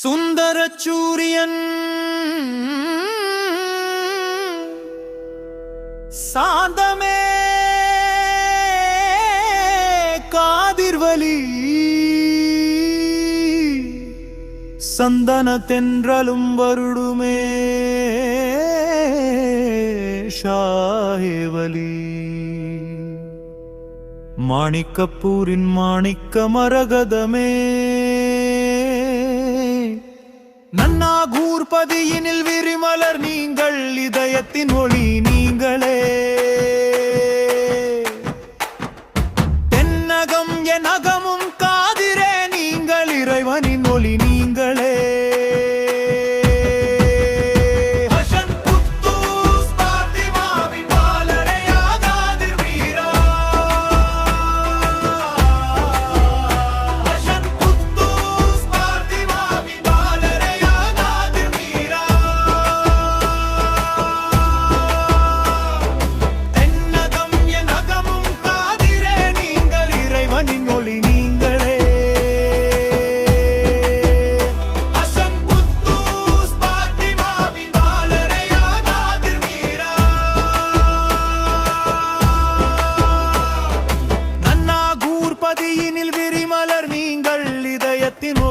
சுந்தர சூரியன் சாந்தமே காதிர்வலி. சந்தன தென்றலும் வருடுமே ஷாஹேவலி. மாணிக்கப்பூரின் மாணிக்க மரகதமே உலகத்தின் ஒளி நீங்களே. தென்னகம் என் அகமும் காதிரே நீங்கள் இறைவனின் ஒளி நீங்களே.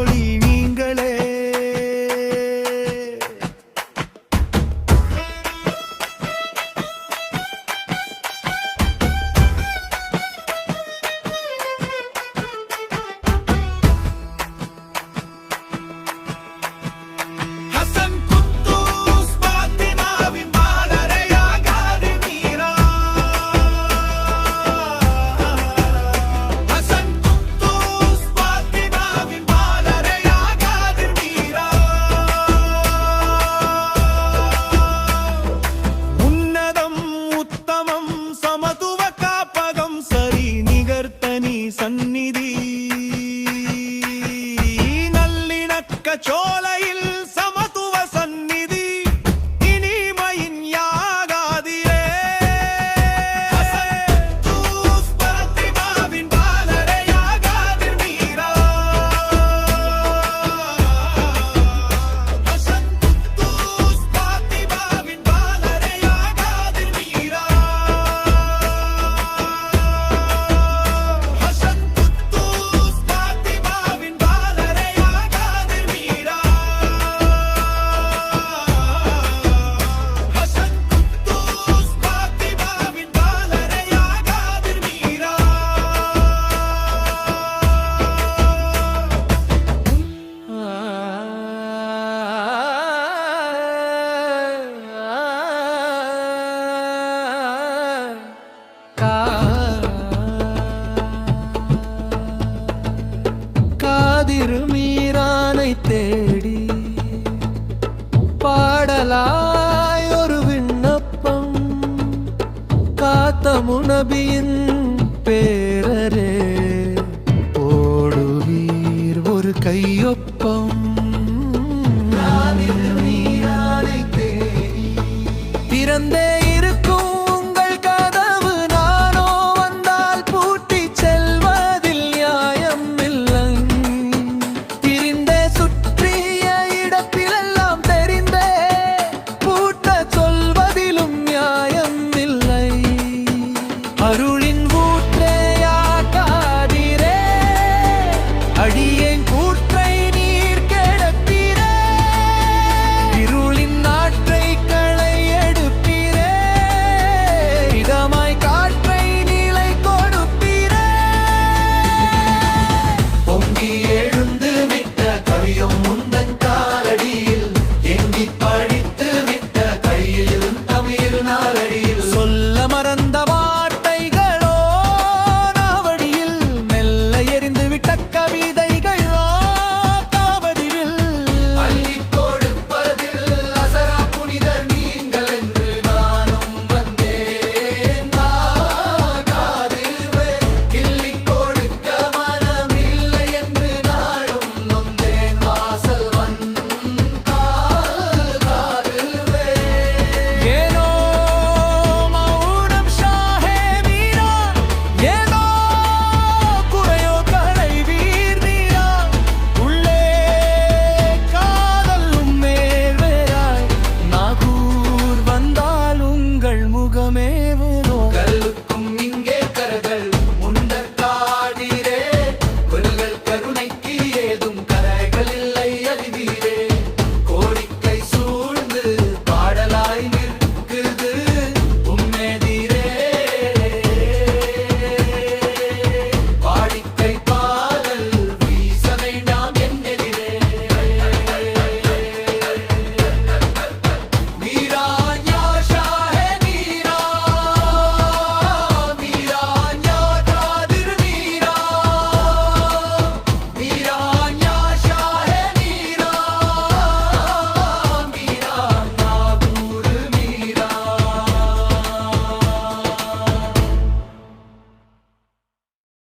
Bolivia. cachola y you. திருமீரானை தேடி பாடலாய் ஒரு விண்ணப்பம் காத்த முனபியின் rolling. rolling.